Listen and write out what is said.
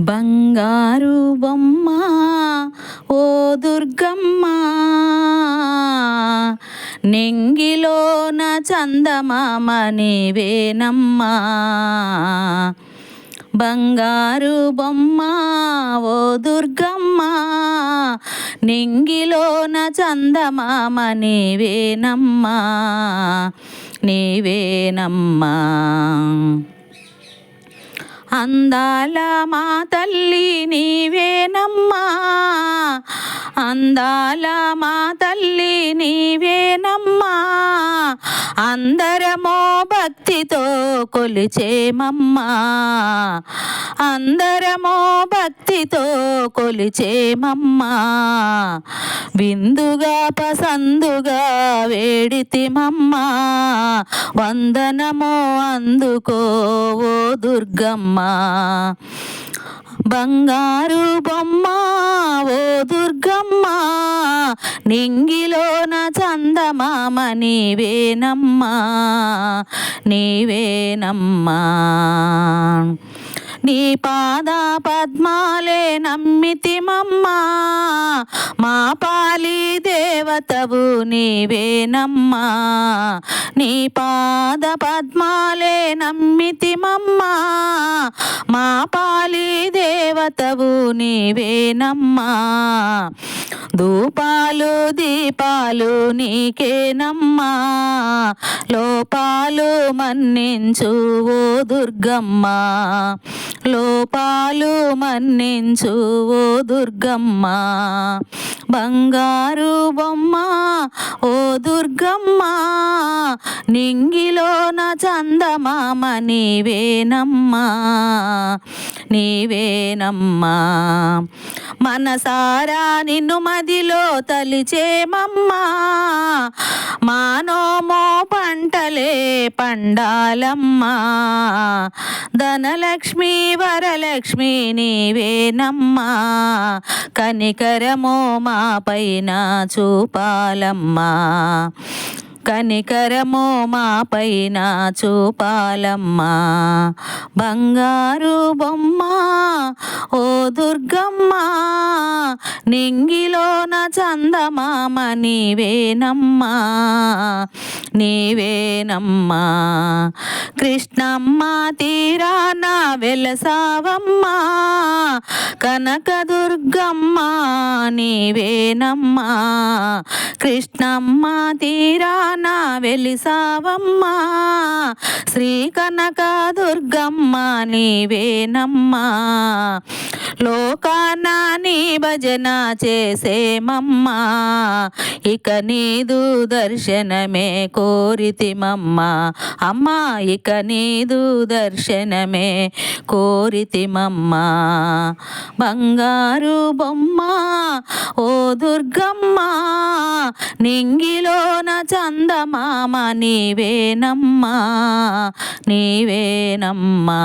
బంగారు బొమ్మ ఓ దుర్గమ్మ. నెంగిలోన చందమామ నీవేనమ్మా బంగారు బొమ్మ ఓ దుర్గమ్మ. నింగిలోన చందమామ నీవేనమ్మా నీవేనమ్మా అందాల మా తల్లి నీవేనమ్మా అందాల మా తల్లి నీవేనమ్మా అందరమో భక్తితో కొలిచేమమ్మా. అందరమో భక్తితో కొలిచేమమ్మా. విందుగా పసందుగా వేడితిమమ్మా. వందనమో అందుకో ఓ దుర్గమ్మ. బంగారు బొమ్మ ఓ దుర్గమ్మ. నింగిలోన చందమామ నీవేనమ్మా నీవేనమ్మా. నీ పాద పద్మాలే నమ్మితిమమ్మా మా పాలి దేవతవు నీవేనమ్మా. నీ పాద పద్మాలే నమ్మి దేవతవు నీవేనమ్మా. ధూపాలు దీపాలు నీకేనమ్మా. లోపాలు మన్నించు ఓ దుర్గమ్మ. లోపాలు మన్నించు ఓ దుర్గమ్మ. బంగారు బొమ్మ ఓ దుర్గమ్మ. నింగిలోన చందమామ నీవేనమ్మా. నీవేనమ్మా. మనసారా నిన్ను మదిలో తలిచేమమ్మా. మానోమో పంటలే పండాలమ్మా. ధనలక్ష్మి వరలక్ష్మి నీవేనమ్మా. కనికరమో మా పైన చూపాలమ్మా. కనికరమో మా పైన చూపాలమ్మా. బంగారు బొమ్మ ఓ దుర్గమ్మ నింగిలోన చందమామ నీవేనమ్మా నీవేనమ్మా. కృష్ణమ్మ తీరాన వెలసావమ్మా కనకదుర్గమ్మ నీవేనమ్మా. కృష్ణమ్మ తీరాన వెలిసావమ్మా. శ్రీ కనక దుర్గమ్మ నీవేనమ్మా. లోకాన నీ భజన చేసేమమ్మా. ఇక నీదు దర్శనమే కోరితిమమ్మా. అమ్మా ఇక నీదు దర్శనమే కోరితిమమ్మా. బంగారు బొమ్మ ఓ దుర్గమ్మ నింగిలోన చందమా. చందమామ నీవేనమ్మా నీవేనమ్మా.